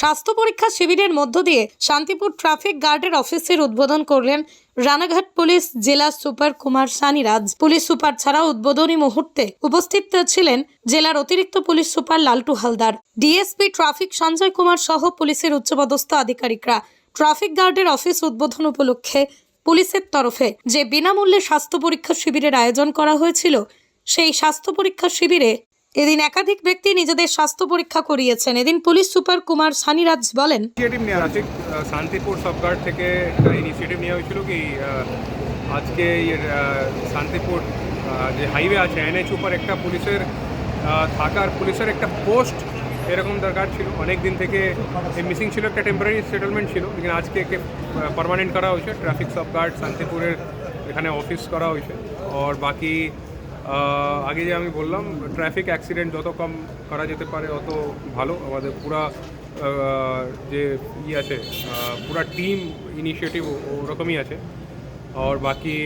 স্বাস্থ্য পরীক্ষা শিবিরের মধ্য দিয়ে শান্তিপুর ট্রাফিক গার্ডের অফিসের উদ্বোধন করলেন রানাঘাট পুলিশ জেলা super Kumar Saniraj. Police super ছাড়াও উদ্বোধনী মুহূর্তে উপস্থিত ছিলেন জেলার অতিরিক্ত police super Laltu Haldar. DSP traffic Sanjay Kumar সহ পুলিশের উচ্চপদস্থ আধিকারিকরা ট্রাফিক গার্ডের অফিস উদ্বোধন উপলক্ষে পুলিশের তরফে যে বিনামূল্যে স্বাস্থ্য পরীক্ষা শিবিরের আয়োজন করা হয়েছিল, সেই স্বাস্থ্য পরীক্ষা শিবিরে এদিন একাধিক ব্যক্তি নিজেদের স্বাস্থ্য পরীক্ষা করিয়েছেন। এদিন পুলিশ সুপার কুমার সানিরাজ বলেন নেওয়া শান্তিপুর সাবগার্ড থেকে ইনিশিয়েটিভ নেওয়া হয়েছিল কি আজকে শান্তিপুর যে হাইওয়ে আছে এনএচ উপর একটা পুলিশের থাকার পুলিশের একটা পোস্ট এরকম দরকার ছিল। অনেক দিন থেকে মিসিং ছিল, একটা টেম্পোরারি সেটেলমেন্ট ছিল। কিন্তু আজকে একে পারমানেন্ট করা হয়েছে। ট্রাফিক সাবগার্ড শান্তিপুরের এখানে অফিস করা হয়েছে। আর বাকি আগে যে আমি বললাম ট্রাফিক অ্যাক্সিডেন্ট যত কম করা যেতে পারে, অত ভালো। আমাদের পুরা যে ই আছে পুরা টিম ইনিশিয়েটিভ ওরকমই আছে। আর বাকি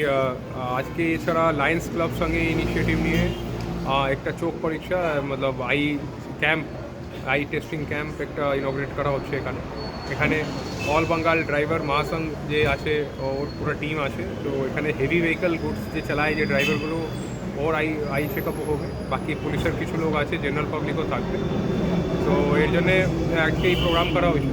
আজকে এছাড়া লায়ন্স ক্লাব সঙ্গে ইনিশিয়েটিভ নিয়ে একটা চোখ পরীক্ষা, মতলব eye camp eye testing camp একটা ইনগ্রেট করা হচ্ছে এখানে। এখানে অল বাঙ্গাল ড্রাইভার মহাসংঘ যে আছে ওর পুরো টিম আছে। তো এখানে হেভি ভেহিকল গুডস যে চালায় যে ড্রাইভারগুলো ওর আই আই চেক আপ হবে বাকি পুলিশের কিছু লোক আছে জেনারেল পাবলিকও থাকবে তো এর জন্যে আজকে এই প্রোগ্রাম করা হয়েছে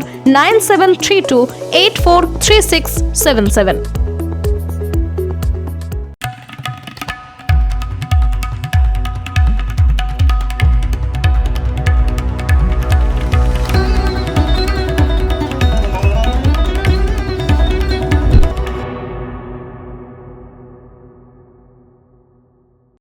nine seven three two eight four three six seven seven